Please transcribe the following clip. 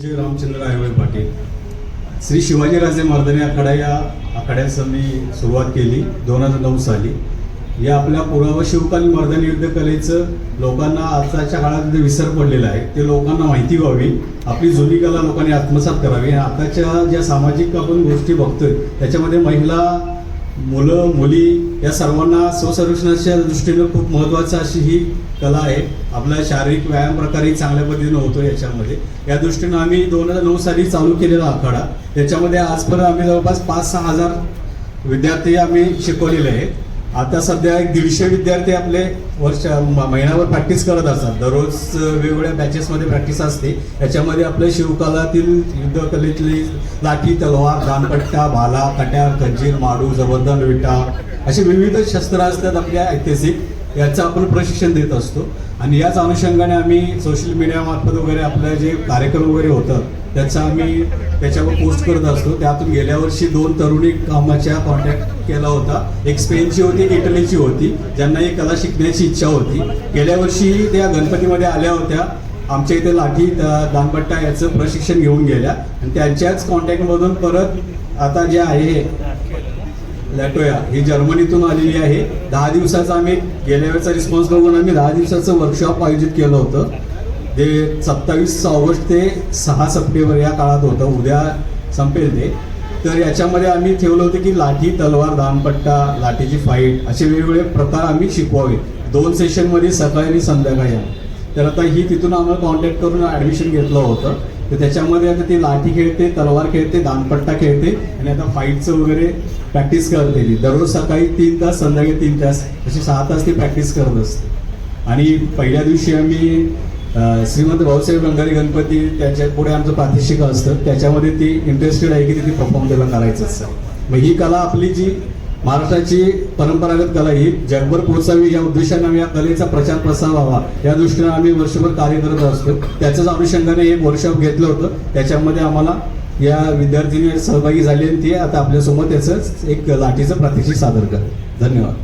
जय रामचंद्र आयवळे पाटील. श्री शिवाजीराजे मर्दानी आखाडा या आखाड्याचं मी सुरुवात केली दोन हजार नऊ साली. या आपल्या पुरावा शिवकालीन मर्दानी युद्ध कलेचं लोकांना आताच्या काळात विसर पडलेला आहे ते लोकांना माहिती व्हावी आपली जुनी कला लोकांनी आत्मसात करावी. आणि आताच्या ज्या सामाजिक आपण गोष्टी बघतोय त्याच्यामध्ये महिला मुलं मुली या सर्वांना स्वसंरक्षणाच्या दृष्टीनं खूप महत्त्वाचं अशी ही कला आहे. आपला शारीरिक व्यायाम प्रकारही चांगल्या पद्धतीनं होतो याच्यामध्ये. या दृष्टीनं आम्ही दोन हजार नऊ साली चालू केलेला आखाडा. त्याच्यामध्ये आजपर्यंत आम्ही जवळपास पाच सहा हजार विद्यार्थी आम्ही शिकवलेले आहेत. आता सध्या एक दीडशे विद्यार्थी आपले वर्ष महिनाभर प्रॅक्टिस करत असतात. दररोज वेगवेगळ्या बॅचेसमध्ये प्रॅक्टिस असते. याच्यामध्ये आपल्या शिवकालातील युद्धकलेतली लाठी तलवार दानपट्टा भाला कट्यार खंजीर माडू जबरदन विटा असे विविध शस्त्र असतात आपल्या ऐतिहासिक याचं आपण प्रशिक्षण देत असतो. आणि याच अनुषंगाने आम्ही सोशल मीडियामार्फत वगैरे आपलं जे कार्यक्रम वगैरे होतं त्याचा आम्ही त्याच्यावर पोस्ट करत असतो. त्यातून गेल्या वर्षी दोन तरुणी कामाच्या कॉन्टॅक्ट केला होता. एक स्पेनची होती एक इटलीची होती ज्यांना ही कला शिकण्याची इच्छा होती. गेल्या वर्षी त्या गणपतीमध्ये आल्या होत्या. आमच्या इथे लाठी दानपट्टा याचं प्रशिक्षण घेऊन गेल्या. आणि त्यांच्याच कॉन्टॅक्टमधून परत आता जे आहे लॅटोया ही जर्मनीतून आलेली आहे. दहा दिवसाचा आम्ही गेल्या वेळेचा रिस्पॉन्स बघून आम्ही दहा दिवसाचं वर्कशॉप आयोजित केलं होतं. जे सत्तावीस ऑगस्ट ते सहा सप्टेंबर या काळात होतं उद्या संपेल ते. तर याच्यामध्ये आम्ही ठेवलं होतं की लाठी तलवार दानपट्टा लाठीची फाईट असे वेगवेगळे प्रकार आम्ही शिकवावे. दोन सेशनमध्ये सकाळी आणि संध्याकाळी तर आता ही तिथून आम्हाला कॉन्टॅक्ट करून ॲडमिशन घेतलं होतं. तर त्याच्यामध्ये आता ती लाठी खेळते तलवार खेळते दानपट्टा खेळते आणि आता फाईटचं वगैरे प्रॅक्टिस करते ती. दररोज सकाळी तीन तास संध्याकाळी तीन तास अशी सहा तास ती प्रॅक्टिस करत असते. आणि पहिल्या दिवशी आम्ही श्रीमंत भाऊसाहेब रंगारी गणपती त्याच्या पुढे आमचं प्रात्यक्षिक असतं. त्याच्यामध्ये ती इंटरेस्टेड आहे की ती परफॉर्म त्याला करायचं असतं मग ही कला आपली जी महाराष्ट्राची परंपरागत कला ही जगभर पोहोचावी या उद्देशाने आम्ही या कलेचा प्रचार प्रसार व्हावा. या दृष्टीने आम्ही वर्षभर कार्य करत असतो. त्याच्याच अनुषंगाने एक वर्कशॉप घेतलं होतं. त्याच्यामध्ये आम्हाला या विद्यार्थिनी सहभागी झाली आणि ती आता आपल्यासमोर त्याचं एक लाठीचं प्रात्यक्षिक सादर कर धन्यवाद.